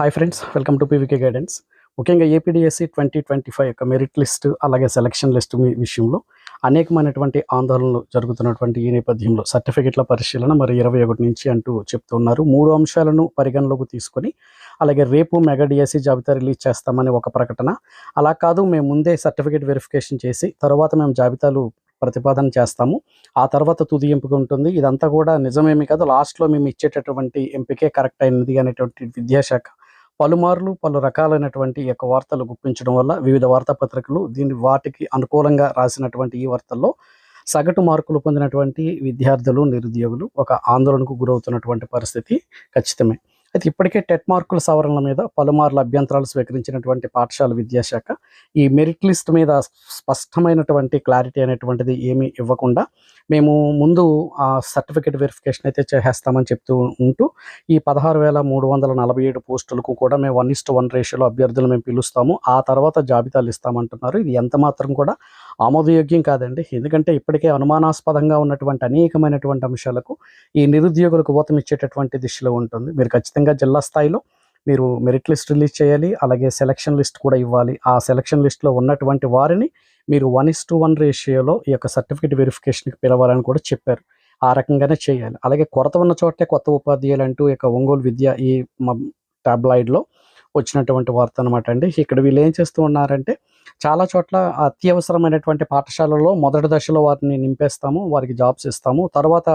Hi friends welcome to PVK guidance ముఖ్యంగా APDSC twenty twenty five యొక్క merit list అలాగే selection list మీ విషయంలో అనేకమైనటువంటి ఆందోళనలు జరుగుతున్నటువంటి ఈ నేపథ్యంలో సర్టిఫికెట్ల పరిశీలన మరి ఇరవై ఒకటి నుంచి అంటూ చెప్తున్నారు. మూడు అంశాలను పరిగణలోకి తీసుకొని అలాగే రేపు మెగా డిఎస్సి జాబితా రిలీజ్ చేస్తామని ఒక ప్రకటన. అలా కాదు మేము ముందే సర్టిఫికేట్ వెరిఫికేషన్ చేసి తర్వాత మేము జాబితాలు ప్రతిపాదన చేస్తాము. ఆ తర్వాత తుది ఎంపిక ఉంటుంది. ఇదంతా కూడా నిజమేమి కాదు లాస్ట్లో మేము ఇచ్చేటటువంటి ఎంపికే కరెక్ట్ అయినది అనేటువంటి విద్యాశాఖ పలుమార్లు పలు రకాలైనటువంటి యొక్క వార్తలు గుప్పించడం వల్ల వివిధ వార్తాపత్రికలు దీని వాటికి అనుకూలంగా రాసినటువంటి ఈ వార్తల్లో సగటు మార్కులు పొందినటువంటి విద్యార్థులు నిరుద్యోగులు ఒక ఆందోళనకు గురవుతున్నటువంటి పరిస్థితి ఖచ్చితమే. అయితే ఇప్పటికే టెట్ మార్కుల సవరణల మీద పలుమార్లు అభ్యంతరాలు స్వీకరించినటువంటి పాఠశాల విద్యాశాఖ ఈ మెరిట్ లిస్ట్ మీద స్పష్టమైనటువంటి క్లారిటీ అనేటువంటిది ఏమీ ఇవ్వకుండా మేము ముందు ఆ సర్టిఫికేట్ వెరిఫికేషన్ అయితే చేసేస్తామని చెప్తూ ఉంటూ ఈ పదహారు వేల మూడు వందల నలభై ఏడు పోస్టులకు కూడా మేము వన్ ఇస్ట్ వన్ రేషియోలో అభ్యర్థులు మేము పిలుస్తాము. ఆ తర్వాత జాబితాలు ఇస్తామంటున్నారు. ఇది ఎంత మాత్రం కూడా ఆమోదయోగ్యం కాదండి. ఎందుకంటే ఇప్పటికే అనుమానాస్పదంగా ఉన్నటువంటి అనేకమైనటువంటి అంశాలకు ఈ నిరుద్యోగులకు ఊతమిచ్చేటటువంటి దిశలో ఉంటుంది. మీరు ఖచ్చితంగా జిల్లా స్థాయిలో మీరు మెరిట్ లిస్ట్ రిలీజ్ చేయాలి. అలాగే సెలక్షన్ లిస్ట్ కూడా ఇవ్వాలి. ఆ సెలక్షన్ లిస్ట్లో ఉన్నటువంటి వారిని మీరు వన్ ఇస్ టు వన్ రేషియోలో ఈ యొక్క సర్టిఫికేట్ వెరిఫికేషన్కి పిలవాలని కూడా చెప్పారు. ఆ రకంగానే చేయాలి. అలాగే కొరత ఉన్న చోటే కొత్త ఉపాధ్యాయులు అంటూ ఈ యొక్క ఒంగోలు విద్య ఈ టాబ్లాయిడ్లో వచ్చినటువంటి వార్త అనమాట అండి. ఇక్కడ వీళ్ళు ఏం చేస్తూ ఉన్నారంటే చాలా చోట్ల అత్యవసరమైనటువంటి పాఠశాలలో మొదటి దశలో వారిని నింపేస్తాము వారికి జాబ్స్ ఇస్తాము. తర్వాత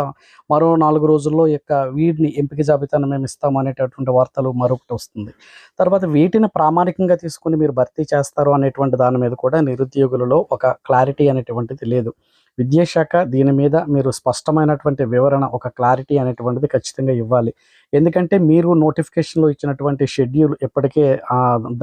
మరో నాలుగు రోజుల్లో యొక్క వీటిని ఎంపిక జాబితాను మేము ఇస్తాము అనేటటువంటి వార్తలు మరొకటి వస్తుంది. తర్వాత వీటిని ప్రామాణికంగా తీసుకుని మీరు భర్తీ చేస్తారు అనేటువంటి దాని మీద కూడా నిరుద్యోగులలో ఒక క్లారిటీ అనేటువంటిది లేదు. విద్యాశాఖ దీని మీద మీరు స్పష్టమైనటువంటి వివరణ ఒక క్లారిటీ అనేటువంటిది ఖచ్చితంగా ఇవ్వాలి. ఎందుకంటే మీరు నోటిఫికేషన్లో ఇచ్చినటువంటి షెడ్యూల్ ఇప్పటికే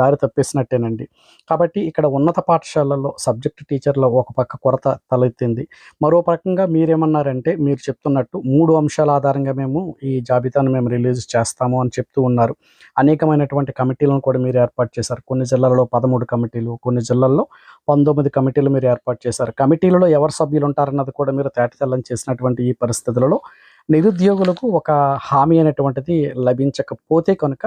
దారి తప్పేసినట్టేనండి. కాబట్టి ఇక్కడ ఉన్నత పాఠశాలల్లో సబ్జెక్ట్ టీచర్ల ఒక పక్క కొరత తలెత్తింది. మరో రకంగా మీరేమన్నారంటే మీరు చెప్తున్నట్టు మూడు అంశాల ఆధారంగా మేము ఈ జాబితాను మేము రిలీజ్ చేస్తాము అని చెప్తూ ఉన్నారు. అనేకమైనటువంటి కమిటీలను కూడా మీరు ఏర్పాటు చేశారు. కొన్ని జిల్లాలలో పదమూడు కమిటీలు కొన్ని జిల్లాల్లో పంతొమ్మిది కమిటీలు మీరు ఏర్పాటు చేశారు. కమిటీలలో ఎవరు సభ్యులు ఉంటారన్నది కూడా మీరు తేటతెల్లం చేసినటువంటి ఈ పరిస్థితులలో నిరుద్యోగులకు ఒక హామీ అనేటువంటిది లభించకపోతే కనుక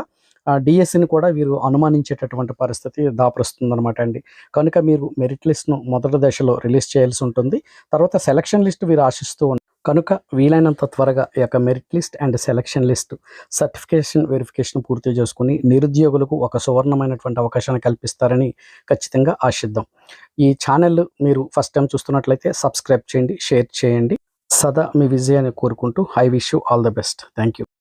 డిఎస్సిని కూడా వీరు అనుమానించేటటువంటి పరిస్థితి దాపరుస్తుందనమాట అండి. కనుక మీరు మెరిట్ లిస్ట్ను మొదటి దశలో రిలీజ్ చేయాల్సి ఉంటుంది. తర్వాత సెలక్షన్ లిస్ట్ వీరు ఆశిస్తూ కనుక వీలైనంత త్వరగా ఈ యొక్క merit list and selection list certification verification పూర్తి చేసుకుని నిరుద్యోగులకు ఒక సువర్ణమైనటువంటి అవకాశాన్ని కల్పిస్తారని ఖచ్చితంగా ఆశిద్దాం. ఈ ఛానల్ మీరు ఫస్ట్ టైం చూస్తున్నట్లయితే సబ్స్క్రైబ్ చేయండి షేర్ చేయండి. సదా మీ విజయాన్ని కోరుకుంటూ I wish you all the best thank you